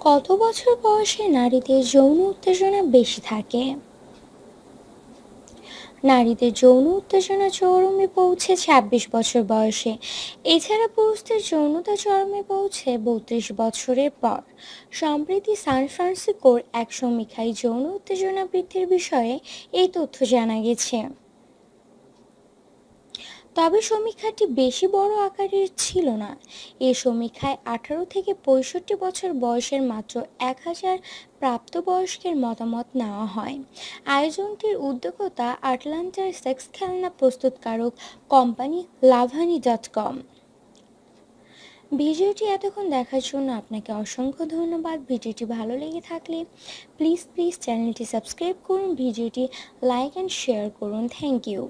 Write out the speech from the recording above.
কত বছর বয়সে নারীদের যৌন উত্তেজনা বেশি থাকে? নারীদের যৌন উত্তেজনা চরমে পৌঁছে ২৬ বছর বয়সে। এছাড়া পুরুষদের যৌনতা চরমে পৌঁছে বত্রিশ বছরের পর। সম্প্রতি সান ফ্রান্সিসকোর এক সমীক্ষায় যৌন উত্তেজনা বৃদ্ধির বিষয়ে এই তথ্য জানা গেছে। তবে সমীক্ষাটি বেশি বড় আকারের ছিল না। এ সমীক্ষায় আঠারো থেকে পঁয়ষট্টি বছর বয়সের মাত্র এক হাজার প্রাপ্তবয়স্কের মতামত নেওয়া হয়। আয়োজনটির উদ্যোক্তা আটলান্টার সেক্স খেলনা প্রস্তুতকারক কোম্পানি লাভানি ডট কম। ভিডিওটি এতক্ষণ দেখার জন্য আপনাকে অসংখ্য ধন্যবাদ। ভিডিওটি ভালো লেগে থাকলে প্লিজ প্লিজ চ্যানেলটি সাবস্ক্রাইব করুন। ভিডিওটি লাইক অ্যান্ড শেয়ার করুন। Thank you